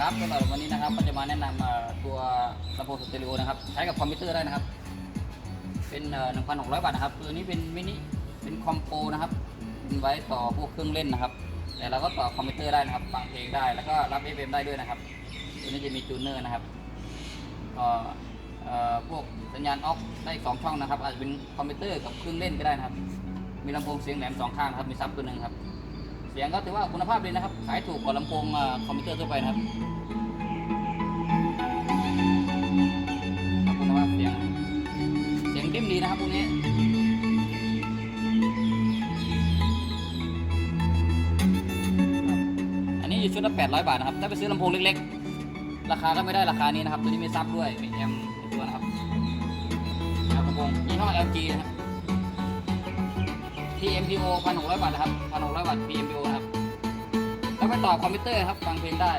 ครับสำหรับวันนี้นะครับก็จะมาแนะนำตัวลำโพงสเตอริโอนะครับ ใช้กับคอมพิวเตอร์ได้นะครับ เป็น1,600 บาทนะครับตัวนี้เป็นมินิเป็นคอมโปนะครับเป็นไว้ต่อพวกเครื่องเล่นนะครับ แต่เราก็ต่อคอมพิวเตอร์ได้นะครับฟังเพลงได้แล้วก็รับ FM ได้ด้วยนะครับ ตัวนี้จะมีจูเนอร์นะครับก็พวกสัญญาณออกได้สองช่องนะครับ อาจจะเป็นคอมพิวเตอร์กับเครื่องเล่นก็ได้นะครับ มีลำโพงเสียงแหลมสองข้างครับมีซับตัวหนึ่งครับ เสียงก็ถือว่าคุณภาพดีนะครับ ขายถูกกว่าลำโพงคอมพิวเตอร์ทั่วไปนะครับคุณภาพเสียง เสียงดิ้มดีนะครับพวกนี้อันนี้อยู่ชุดละ800 บาทนะครับ ถ้าไปซื้อลำโพงเล็กๆ ราคาก็ไม่ได้ราคานี้นะครับ ตัวนี้มีซับด้วย มีแอมตัวนะครับลำโพงยี่ห้อ LG นะครับ PMPO 1,600บาทนะครับ1,600บาท TMPO นะครับ แล้วไปต่อคอมพิวเตอร์ครับฟังเพลงได้